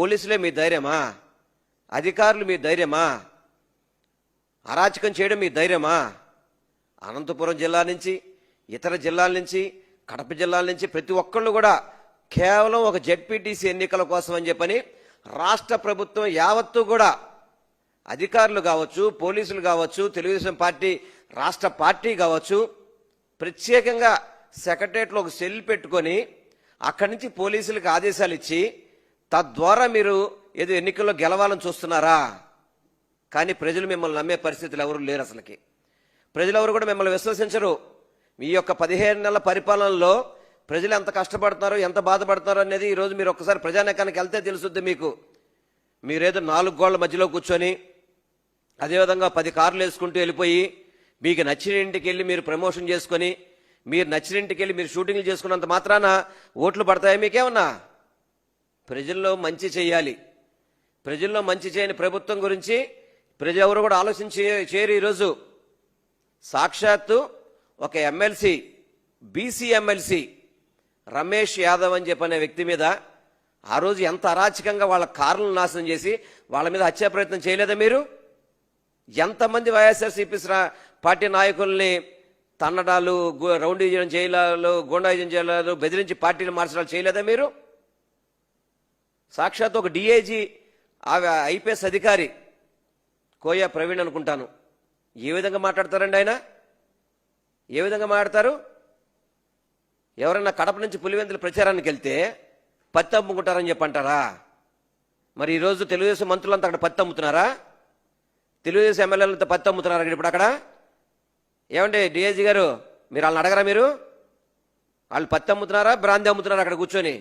పోలీసులే మీ ధైర్యమా? అధికారులు మీ ధైర్యమా? అరాచకం చేయడం మీ ధైర్యమా? అనంతపురం జిల్లా నుంచి ఇతర జిల్లాల నుంచి కడప జిల్లాల నుంచి ప్రతి ఒక్కళ్ళు కూడా కేవలం ఒక జెడ్పీటీసీ ఎన్నికల కోసం అని చెప్పని రాష్ట్ర ప్రభుత్వం యావత్తు కూడా అధికారులు కావచ్చు పోలీసులు కావచ్చు తెలుగుదేశం పార్టీ రాష్ట్ర పార్టీ కావచ్చు ప్రత్యేకంగా సెక్రటరియట్లో ఒక సెల్ పెట్టుకొని అక్కడి నుంచి పోలీసులకు ఆదేశాలు ఇచ్చి తద్వారా మీరు ఏదో ఎన్నికల్లో గెలవాలని చూస్తున్నారా? కానీ ప్రజలు మిమ్మల్ని నమ్మే పరిస్థితులు ఎవరు లేరు అసలుకి. ప్రజలు ఎవరు కూడా మిమ్మల్ని విశ్వసించరు. మీ యొక్క పదిహేను నెలల పరిపాలనలో ప్రజలు ఎంత కష్టపడుతున్నారో ఎంత బాధపడుతున్నారో అనేది ఈరోజు మీరు ఒక్కసారి ప్రజానేకానికి వెళ్తే తెలుసుద్ది మీకు. మీరేదో నాలుగు గోళ్ళ మధ్యలో కూర్చొని అదేవిధంగా పది కార్లు వేసుకుంటూ వెళ్ళిపోయి మీకు నచ్చిన ఇంటికి వెళ్ళి మీరు ప్రమోషన్ చేసుకొని మీరు నచ్చిన ఇంటికి వెళ్ళి మీరు షూటింగ్లు చేసుకున్నంత మాత్రాన ఓట్లు పడతాయా మీకేమన్నా? ప్రజల్లో మంచి చేయాలి. ప్రజల్లో మంచి చేయని ప్రభుత్వం గురించి ప్రజలు ఎవరు కూడా ఆలోచించి చేయరు ఈరోజు. సాక్షాత్తు ఒక MLC BC MLC Ramesh Yadav అని చెప్పనే వ్యక్తి మీద ఆ రోజు ఎంత అరాచకంగా వాళ్ళ కార్లను నాశనం చేసి వాళ్ళ మీద హత్యా ప్రయత్నం చేయలేదా మీరు? ఎంతమంది వైఎస్ఆర్సీపీ పార్టీ నాయకుల్ని తన్నడాలు రౌండ్ చేయడం చేయడాలు గూండాయిజం చేయడాలు బెదిరించి పార్టీలు మార్చడాలు చేయలేదా మీరు? సాక్షాత్ ఒక డిఐజీ ఐపీఎస్ అధికారి కోయా ప్రవీణ్ అనుకుంటాను. ఏ విధంగా మాట్లాడతారండి ఆయన? ఏ విధంగా మాట్లాడతారు? ఎవరైనా కడప నుంచి పులివెందుల ప్రచారానికి వెళ్తే పత్తి అమ్ముకుంటారని చెప్పంటారా? మరి ఈరోజు తెలుగుదేశం మంత్రులంతా అక్కడ పత్తి అమ్ముతున్నారా? తెలుగుదేశం ఎమ్మెల్యేలంతా పత్తి అమ్ముతున్నారా ఇప్పుడు అక్కడ? ఏమండి డిఐజీ గారు మీరు వాళ్ళని అడగరా మీరు? వాళ్ళు పత్తి అమ్ముతున్నారా బ్రాంతి అమ్ముతున్నారా అక్కడ కూర్చొని?